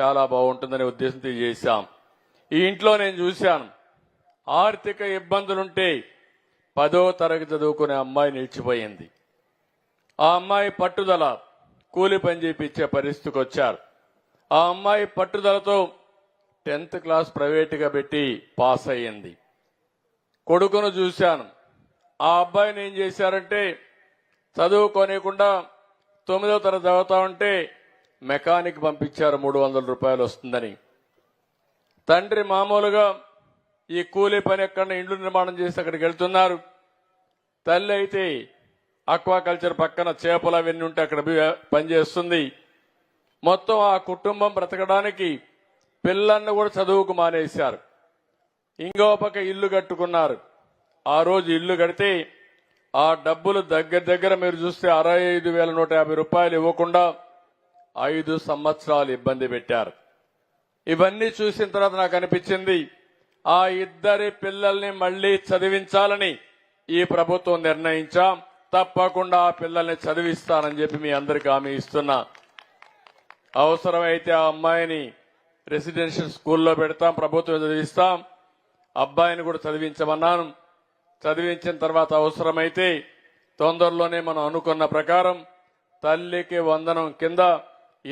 చాలా బాగుంటుందనే ఉద్దేశంతో చేశాం. ఈ ఇంట్లో నేను చూశాను. ఆర్థిక ఇబ్బందులుంటే పదో తరగతి చదువుకునే అమ్మాయి నిలిచిపోయింది. ఆ అమ్మాయి పట్టుదల కూలి పని చేపించే పరిస్థితికి వచ్చారు. ఆ అమ్మాయి పట్టుదలతో టెన్త్ క్లాస్ ప్రైవేటుగా పెట్టి పాస్ అయ్యింది. కొడుకును చూశాను. ఆ అబ్బాయిని ఏం చేశారంటే చదువుకోనియకుండా తొమ్మిదో తరగతి చదువుతా ఉంటే మెకానిక్ పంపించారు మూడు వందల రూపాయలు వస్తుందని. తండ్రి మామూలుగా ఈ కూలీ పని ఎక్కడ ఇండ్లు నిర్మాణం చేసి అక్కడికి వెళ్తున్నారు. తల్లి అయితే అక్వాకల్చర్ పక్కన చేపలు అవన్నీ ఉంటే అక్కడ పనిచేస్తుంది. మొత్తం ఆ కుటుంబం బ్రతకడానికి పిల్లల్ని కూడా చదువుకు మానేశారు. ఇంకో పక్క ఇల్లు కట్టుకున్నారు. ఆ రోజు ఇల్లు కడితే ఆ డబ్బులు దగ్గర దగ్గర మీరు చూస్తే అరవై ఐదు వేల నూట యాభై రూపాయలు ఇవ్వకుండా ఐదు సంవత్సరాలు ఇబ్బంది పెట్టారు. ఇవన్నీ చూసిన తర్వాత నాకు అనిపించింది ఆ ఇద్దరి పిల్లల్ని మళ్ళీ చదివించాలని ఈ ప్రభుత్వం నిర్ణయించాం. తప్పకుండా ఆ పిల్లల్ని చదివిస్తానని చెప్పి మీ అందరికి హామీ ఇస్తున్నా. అవసరమైతే ఆ అమ్మాయిని రెసిడెన్షియల్ స్కూల్లో పెడతాం ప్రభుత్వం చదివిస్తాం. అబ్బాయిని కూడా చదివించమన్నాను. చదివించిన తర్వాత అవసరమైతే తొందరలోనే మనం అనుకున్న ప్రకారం తల్లికి వందనం కింద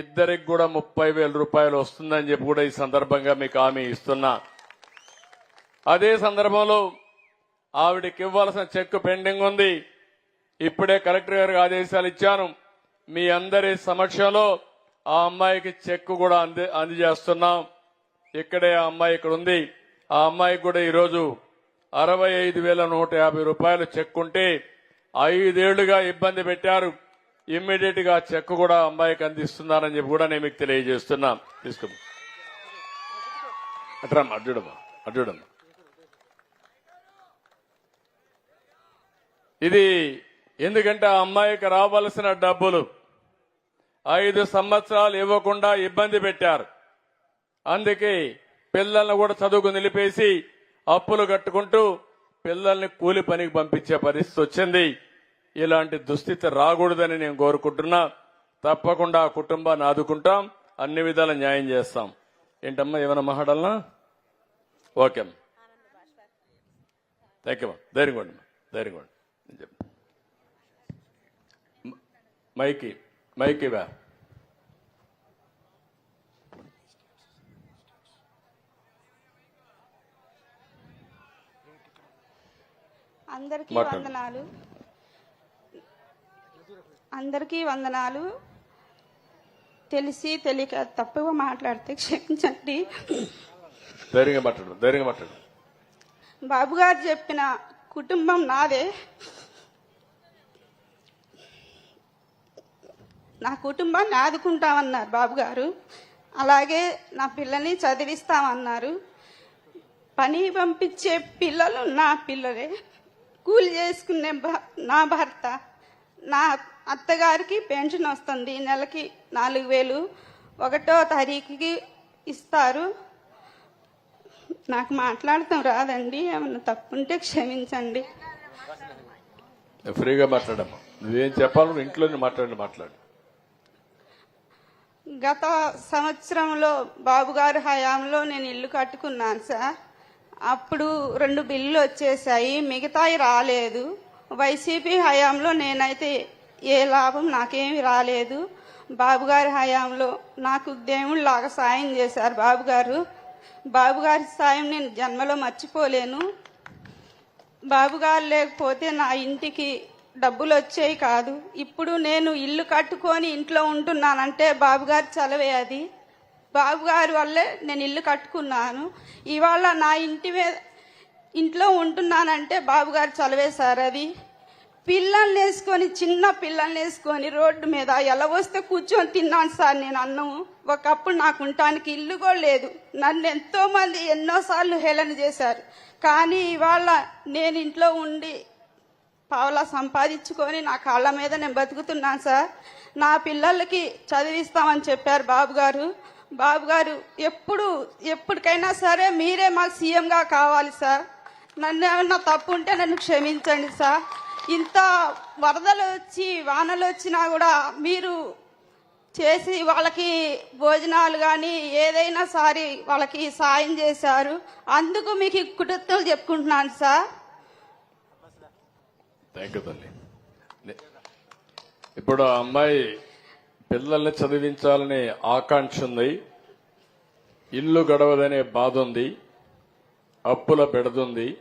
ఇద్దరికి కూడా ముప్పై వేల రూపాయలు వస్తుందని చెప్పి కూడా ఈ సందర్భంగా మీకు హామీ ఇస్తున్నా. అదే సందర్భంలో ఆవిడకి ఇవ్వాల్సిన చెక్ పెండింగ్ ఉంది. ఇప్పుడే కలెక్టర్ గారికి ఆదేశాలు ఇచ్చాను. మీ అందరి సమక్షంలో ఆ అమ్మాయికి చెక్ కూడా అంది అందజేస్తున్నాం. ఇక్కడే ఆ అమ్మాయి ఇక్కడ ఉంది. ఆ అమ్మాయికి కూడా ఈరోజు అరవై ఐదు వేల నూట యాభై రూపాయలు చెక్ ఉంటే ఐదేళ్ళుగా ఇబ్బంది పెట్టారు. ఇమ్మీడియట్గా చెక్ కూడా అమ్మాయికి అందిస్తున్నారని చెప్పి కూడా నేను మీకు తెలియజేస్తున్నా. తీసుకో. అట్రమ్మా అడ్డుడమ్మా అడ్డుడమ్మా ఇది ఎందుకంటే ఆ అమ్మాయికి రావాల్సిన డబ్బులు ఐదు సంవత్సరాలు ఇవ్వకుండా ఇబ్బంది పెట్టారు. అందుకే పిల్లల్ని కూడా చదువుకు నిలిపేసి అప్పులు కట్టుకుంటూ పిల్లల్ని కూలి పనికి పంపించే పరిస్థితి వచ్చింది. ఇలాంటి దుస్థితి రాకూడదని నేను కోరుకుంటున్నా. తప్పకుండా ఆ కుటుంబాన్ని ఆదుకుంటాం. అన్ని విధాల న్యాయం చేస్తాం. ఏంటమ్మా ఏమైనా మాట్లాడాలనా? ఓకే అమ్మా. థ్యాంక్ యూ అమ్మా ధైర్యంగా ఉండి నేను చెప్తాను మైకి మైకి వా అందరికీ. వందనాలు. అందరికీ వందనాలు. తెలిసి తెలియక తప్పుగా మాట్లాడితే క్షమించండి. ధైర్యంగా మాట్లాడు ధైర్యంగా మాట్లాడు. బాబు గారు చెప్పిన కుటుంబం నాదే. నా కుటుంబాన్ని ఆదుకుంటామన్నారు బాబు గారు. అలాగే నా పిల్లల్ని చదివిస్తామన్నారు. పని పంపించే పిల్లలు నా పిల్లలే. కూలి చేసుకునే నా భర్త నా అత్తగారికి పెన్షన్ వస్తుంది. నెలకి నాలుగు వేలు ఒకటో తారీఖుకి ఇస్తారు. నాకు మాట్లాడటం రాదండి. ఏమన్నా తప్పుంటే క్షమించండి. ఫ్రీగా మాట్లాడమ్మా. నువ్వేం చెప్పాలో ఇంట్లోనే మాట్లాడి మాట్లాడు. గత సంవత్సరంలో బాబు గారి హయాంలో నేను ఇల్లు కట్టుకున్నాను సార్. అప్పుడు రెండు బిల్లులు వచ్చేసాయి మిగతాయి రాలేదు. వైసీపీ హయాంలో నేనైతే ఏ లాభం నాకేమి రాలేదు. బాబుగారి హయాంలో నాకు దేవుళ్ళలాగా సాయం చేశారు బాబుగారు. బాబుగారి సాయం నేను జన్మలో మర్చిపోలేను. బాబుగారు లేకపోతే నా ఇంటికి డబ్బులు వచ్చేవి కాదు. ఇప్పుడు నేను ఇల్లు కట్టుకొని ఇంట్లో ఉంటున్నానంటే బాబుగారి చలవే అది. బాబుగారి వల్లే నేను ఇల్లు కట్టుకున్నాను. ఇవాళ నా ఇంటి మీద ఇంట్లో ఉంటున్నానంటే బాబుగారు చలవే సార్ అది. పిల్లల్ని వేసుకొని చిన్న పిల్లల్ని వేసుకొని రోడ్డు మీద ఎలా వస్తే కూర్చొని తిన్నాను సార్ నేను అన్నం. ఒకప్పుడు నాకు ఉండటానికి ఇల్లు కూడా లేదు. నన్ను ఎంతో మంది ఎన్నోసార్లు హేళన చేశారు. కానీ ఇవాళ నేను ఇంట్లో ఉండి పావులా సంపాదించుకొని నా కాళ్ళ మీద నేను బతుకుతున్నాను సార్. నా పిల్లలకి చదివిస్తామని చెప్పారు బాబు గారు బాబు గారు ఎప్పుడు ఎప్పటికైనా సరే మీరే మాకు సీఎంగా కావాలి సార్. నన్ను ఏమన్నా తప్పు ఉంటే నన్ను క్షమించండి సార్. ఇంత వరదలు వచ్చి వానలు వచ్చినా కూడా మీరు చేసి వాళ్ళకి భోజనాలు కానీ ఏదైనా సారి వాళ్ళకి సాయం చేశారు. అందుకు మీకు కృతజ్ఞతలు చెప్పుకుంటున్నాను సార్. థ్యాంక్ యూ తల్లి. ఇప్పుడు ఆ అమ్మాయి పిల్లల్ని చదివించాలని ఆకాంక్ష ఉంది. ఇల్లు గడవదనే బాధ ఉంది. అప్పుల పెడుతుంది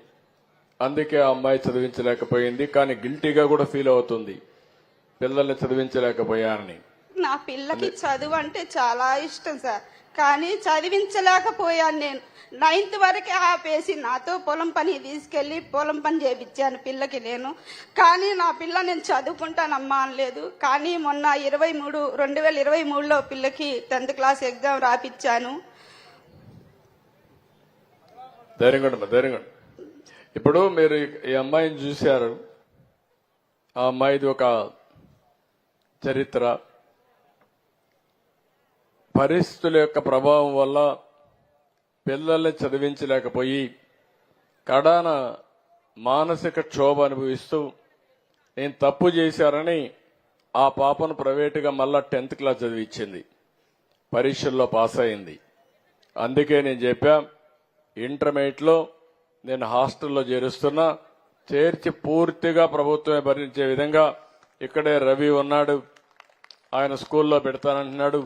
అందుకే ఆ అమ్మాయి చదివించలేకపోయింది కానీ గిల్టీగా కూడా ఫీల్ అవుతుంది. పిల్లల్ని చదివించలేకపోయానని నా పిల్లకి చదువు అంటే చాలా ఇష్టం సార్ కానీ చదివించలేకపోయాను నేను. నైన్త్ వరకే ఆపేసి నాతో పొలం పని తీసుకెళ్ళి పొలం పని చేపించాను పిల్లకి నేను. కానీ నా పిల్ల నేను చదువుకుంటానమ్మా అనలేదు. కానీ మొన్న ఇరవై మూడు రెండు వేల ఇరవై మూడులో పిల్లకి టెన్త్ క్లాస్ ఎగ్జామ్ రాపిచ్చాను. ధైర్యంగా ధైర్యంగా. ఇప్పుడు మీరు ఈ అమ్మాయిని చూశారు. ఆ అమ్మాయిది ఒక చరిత్ర. పరిస్థితుల యొక్క ప్రభావం వల్ల పిల్లల్ని చదివించలేకపోయి కడాన మానసిక క్షోభ అనుభవిస్తూ నేను తప్పు చేశారని ఆ పాపను ప్రైవేటుగా మళ్ళా టెన్త్ క్లాస్ చదివించింది. పరీక్షల్లో పాస్ అయింది. అందుకే నేను చెప్పా ఇంటర్మీడియట్లో నేను హాస్టల్లో చేరుస్తున్నా చేర్చి పూర్తిగా ప్రభుత్వమే భరించే విధంగా ఇక్కడే రవి ఉన్నాడు ఆయన స్కూల్లో పెడతానంటున్నాడు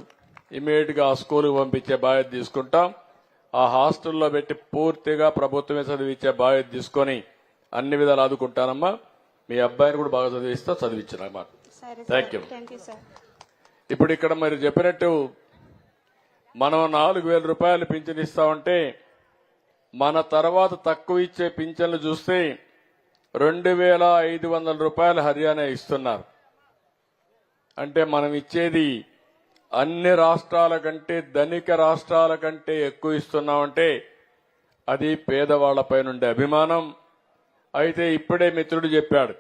ఇమీడియట్గా ఆ స్కూల్కి పంపించే బాధ్యత తీసుకుంటాం. ఆ హాస్టల్లో పెట్టి పూర్తిగా ప్రభుత్వమే చదివించే బాధ్యత తీసుకొని అన్ని విధాలు ఆదుకుంటానమ్మా. మీ అబ్బాయిని కూడా బాగా చదివిస్తా you. థ్యాంక్ యూ సార్ ఇప్పుడు ఇక్కడ మరి చెప్పినట్టు మనం నాలుగు వేల రూపాయలు పింఛన్ ఇస్తామంటే మన తర్వాత తక్కువ ఇచ్చే పింఛన్లు చూస్తే రెండు వేల ఐదు వందల రూపాయలు హర్యానా ఇస్తున్నారు. అంటే మనం ఇచ్చేది అన్ని రాష్ట్రాల కంటే ధనిక రాష్ట్రాల కంటే ఎక్కువ ఇస్తున్నామంటే అది పేదవాళ్ళపై నుండే అభిమానం. అయితే ఇప్పుడే మిత్రుడు చెప్పాడు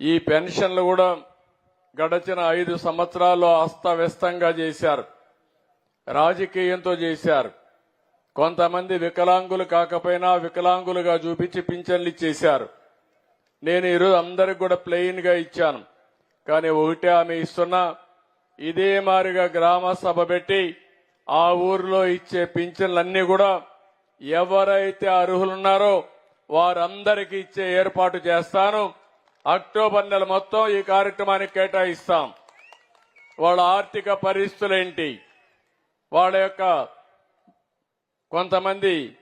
ఈ పెన్షన్లు కూడా గడచిన ఐదు సంవత్సరాల్లో అస్తవ్యస్తంగా చేశారు. రాజకీయంతో చేశారు. కొంతమంది వికలాంగులు కాకపోయినా వికలాంగులుగా చూపించి పింఛన్లు ఇచ్చేశారు. నేను ఈరోజు అందరికి కూడా ప్లెయిన్గా ఇచ్చాను. కానీ ఒకటే ఆమె ఇస్తున్నా ఇదే మారిగా గ్రామ సభ పెట్టి ఆ ఊర్లో ఇచ్చే పింఛన్లన్నీ కూడా ఎవరైతే అర్హులున్నారో వారందరికీ ఇచ్చే ఏర్పాటు చేస్తాను. అక్టోబర్ నెల మొత్తం ఈ కార్యక్రమానికి కేటాయిస్తాం. వాళ్ళ ఆర్థిక పరిస్థితులేంటి వాళ్ళ యొక్క కొంతమంది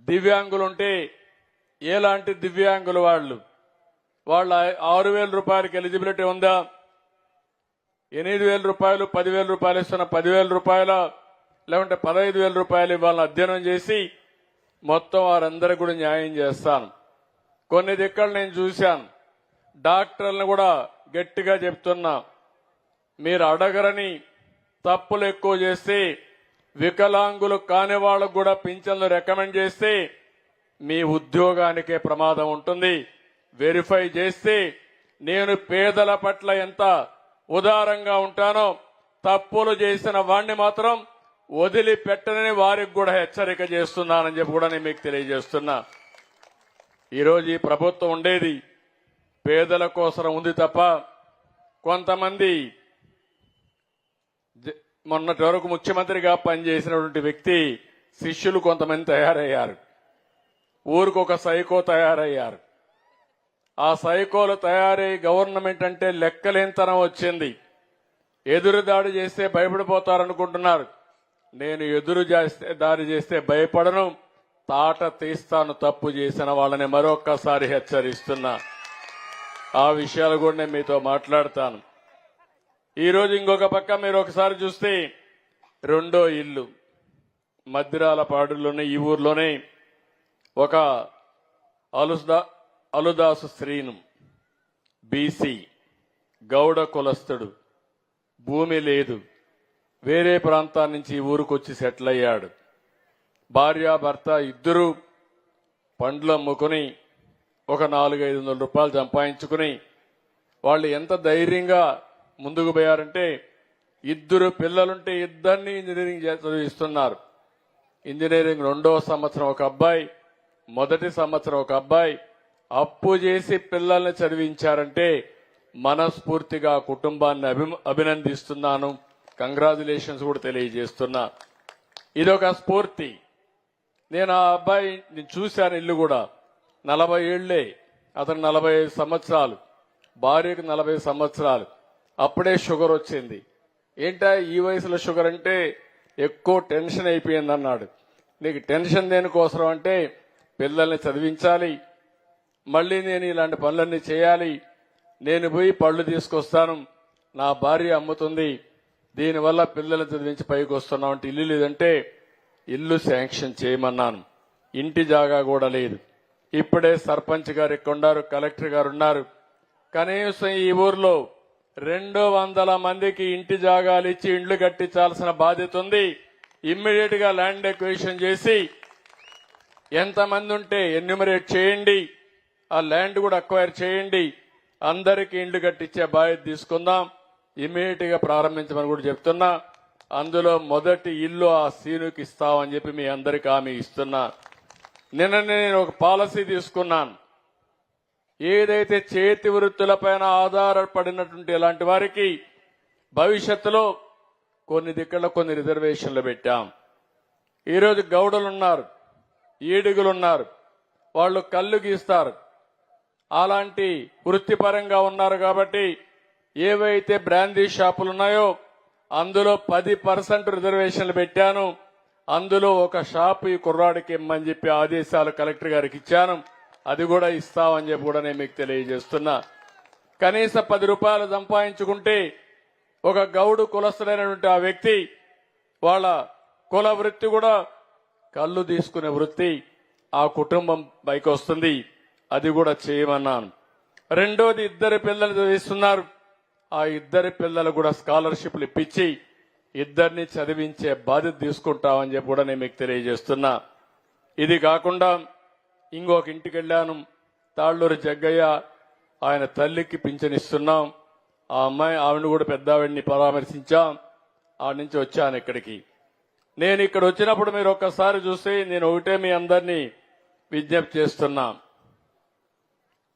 దివ్యాంగులుంటే ఎలాంటి దివ్యాంగులు వాళ్ళు? వాళ్ళ ఆరు వేల రూపాయలకి ఎలిజిబిలిటీ ఉందా? ఎనిమిది వేల రూపాయలు పదివేల రూపాయలు ఇస్తున్న పదివేల రూపాయల లేకుంటే పదహైదు వేల రూపాయలు ఇవ్వాలని అధ్యయనం చేసి మొత్తం వారందరికీ కూడా న్యాయం చేస్తాను. కొన్ని దిక్కలు నేను చూశాను. డాక్టర్లను కూడా గట్టిగా చెప్తున్నా. మీరు అడగరని తప్పులు ఎక్కువ చేస్తే వికలాంగులు కాని వాళ్ళకు కూడా పింఛన్లు రికమెండ్ చేస్తే మీ ఉద్యోగానికే ప్రమాదం ఉంటుంది. వెరిఫై చేస్తే నేను పేదల పట్ల ఎంత ఉదారంగా ఉంటానో తప్పులు చేసిన వాణ్ణి మాత్రం వదిలిపెట్టనని వారికి కూడా హెచ్చరిక చేస్తున్నానని చెప్పి కూడా నేను మీకు తెలియజేస్తున్నా. ఈరోజు ఈ ప్రభుత్వం ఉండేది పేదల కోసం ఉంది తప్ప కొంతమంది మొన్నటి వరకు ముఖ్యమంత్రిగా పనిచేసినటువంటి వ్యక్తి శిష్యులు కొంతమంది తయారయ్యారు. ఊరికి ఒక సైకో తయారయ్యారు. ఆ సైకోలు తయారై గవర్నమెంట్ అంటే లెక్కలేనితనం వచ్చింది. ఎదురు దాడి చేస్తే భయపడిపోతారనుకుంటున్నారు. నేను ఎదురు చేస్తే దాడి చేస్తే భయపడను. తాట తీస్తాను తప్పు చేసిన వాళ్ళని మరొక్కసారి హెచ్చరిస్తున్నా. ఆ విషయాలు కూడా నేను మీతో మాట్లాడతాను. ఈ రోజు ఇంకొక పక్క మీరు ఒకసారి చూస్తే రెండో ఇల్లు. మద్దిరాలపాడులోనే ఈ ఊర్లోనే ఒక అలుదా అలుదాసు శ్రీను బీసీ గౌడ కులస్తుడు భూమి లేదు. వేరే ప్రాంతాల నుంచి ఈ వచ్చి సెటిల్ అయ్యాడు భార్యాభర్త ఇద్దరూ పండ్లు అమ్ముకుని ఒక నాలుగైదు వందల రూపాయలు సంపాదించుకుని వాళ్ళు ఎంత ధైర్యంగా ముందుకు పోయారంటే ఇద్దరు పిల్లలుంటే ఇద్దరిని ఇంజనీరింగ్ చదివిస్తున్నారు. ఇంజనీరింగ్ రెండో సంవత్సరం ఒక అబ్బాయి మొదటి సంవత్సరం ఒక అబ్బాయి. అప్పు చేసి పిల్లల్ని చదివించారంటే మనస్ఫూర్తిగా కుటుంబాన్ని అభి- అభినందిస్తున్నాను. కంగ్రాచులేషన్స్ కూడా తెలియజేస్తున్నా. ఇదొక స్ఫూర్తి. నేను ఆ అబ్బాయి నేను చూశాను ఇల్లు కూడా. నలభై ఏళ్ళే అతను నలభై ఐదు సంవత్సరాలు. భార్యకు నలభై సంవత్సరాలు. అప్పుడే షుగర్ వచ్చింది. ఏంటా ఈ వయసులో షుగర్ అంటే ఎక్కువ టెన్షన్ అయిపోయింది అన్నాడు నీకు టెన్షన్ దేనికోసం అంటే పిల్లల్ని చదివించాలి. మళ్ళీ నేను ఇలాంటి పనులన్నీ చేయాలి. నేను పోయి పళ్ళు తీసుకొస్తాను. నా భార్య అమ్ముతుంది. దీనివల్ల పిల్లల్ని చదివించి పైకి వస్తున్నాం అంటే ఇల్లు లేదంటే ఇల్లు శాంక్షన్ చేయమన్నాను. ఇంటి జాగా కూడా లేదు. ఇప్పుడే సర్పంచ్ గారు ఇక్కడ ఉన్నారు కలెక్టర్ గారు ఉన్నారు. కనీసం ఈ ఊర్లో రెండు వందల మందికి ఇంటి జాగాలు ఇచ్చి ఇండ్లు కట్టించాల్సిన బాధ్యత ఉంది. ఇమ్మీడియట్గా ల్యాండ్ ఎక్వేషన్ చేసి ఎంతమంది ఉంటే ఎన్యూమరేట్ చేయండి. ఆ ల్యాండ్ కూడా అక్వైర్ చేయండి. అందరికీ ఇండ్లు కట్టించే బాధ్యత తీసుకుందాం. ఇమ్మీడియట్గా ప్రారంభించమని కూడా చెప్తున్నా. అందులో మొదటి ఇల్లు ఆ సీనుకి ఇస్తామని చెప్పి మీ అందరికీ హామీ ఇస్తున్నా. నిన్న నేను ఒక పాలసీ తీసుకున్నాను. ఏదైతే చేతి వృత్తులపైన ఆధారపడినటువంటి ఇలాంటి వారికి భవిష్యత్తులో కొన్ని దిక్కుల్లో కొన్ని రిజర్వేషన్లు పెట్టాం. ఈరోజు గౌడలు ఉన్నారు ఈడుగులు ఉన్నారు వాళ్ళు కళ్ళు గీస్తారు. అలాంటి వృత్తిపరంగా ఉన్నారు కాబట్టి ఏవైతే బ్రాందీ షాపులు ఉన్నాయో అందులో పది పర్సెంట్ రిజర్వేషన్లు పెట్టాను. అందులో ఒక షాపు ఈ కుర్రాడికి ఇమ్మని చెప్పి ఆదేశాలు కలెక్టర్ గారికి ఇచ్చాను. అది కూడా ఇస్తామని చెప్పి కూడా నేను మీకు తెలియజేస్తున్నా. కనీసం పది రూపాయలు సంపాదించుకుంటే ఒక గౌడు కులస్తుడైనటువంటి ఆ వ్యక్తి వాళ్ళ కుల వృత్తి కూడా కళ్ళు తీసుకునే వృత్తి ఆ కుటుంబం పైకి వస్తుంది. అది కూడా చేయమన్నాను. రెండోది ఇద్దరు పిల్లలు చదివిస్తున్నారు. ఆ ఇద్దరి పిల్లలు కూడా స్కాలర్షిప్లు ఇప్పించి ఇద్దరిని చదివించే బాధ్యత తీసుకుంటామని చెప్పి కూడా నేను మీకు తెలియజేస్తున్నా. ఇది కాకుండా ఇంకొక ఇంటికి వెళ్ళాను తాళ్ళూరు జగ్గయ్య ఆయన తల్లికి పింఛనిస్తున్నాం. ఆ అమ్మాయి ఆవిడ కూడా పెద్ద ఆవిడని పరామర్శించాం. ఆవిడ నుంచి వచ్చాను ఇక్కడికి. నేను ఇక్కడ వచ్చినప్పుడు మీరు ఒక్కసారి చూస్తే నేను ఒకటే మీ అందరినీ విజ్ఞప్తి చేస్తున్నా.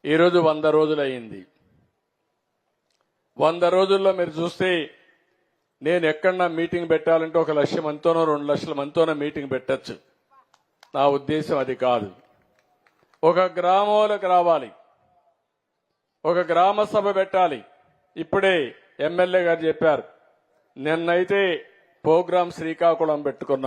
ఈరోజు వంద రోజులు అయింది వంద రోజుల్లో మీరు చూస్తే నేను ఎక్కడన్నా మీటింగ్ పెట్టాలంటే ఒక లక్ష మందితోనో రెండు లక్షల మందితోనో మీటింగ్ పెట్టచ్చు. నా ఉద్దేశం అది కాదు. ఒక గ్రామంలోకి రావాలి. ఒక గ్రామ సభ పెట్టాలి. ఇప్పుడే ఎమ్మెల్యే గారు చెప్పారు. నిన్నైతే ప్రోగ్రాం శ్రీకాకుళం పెట్టుకున్నాం.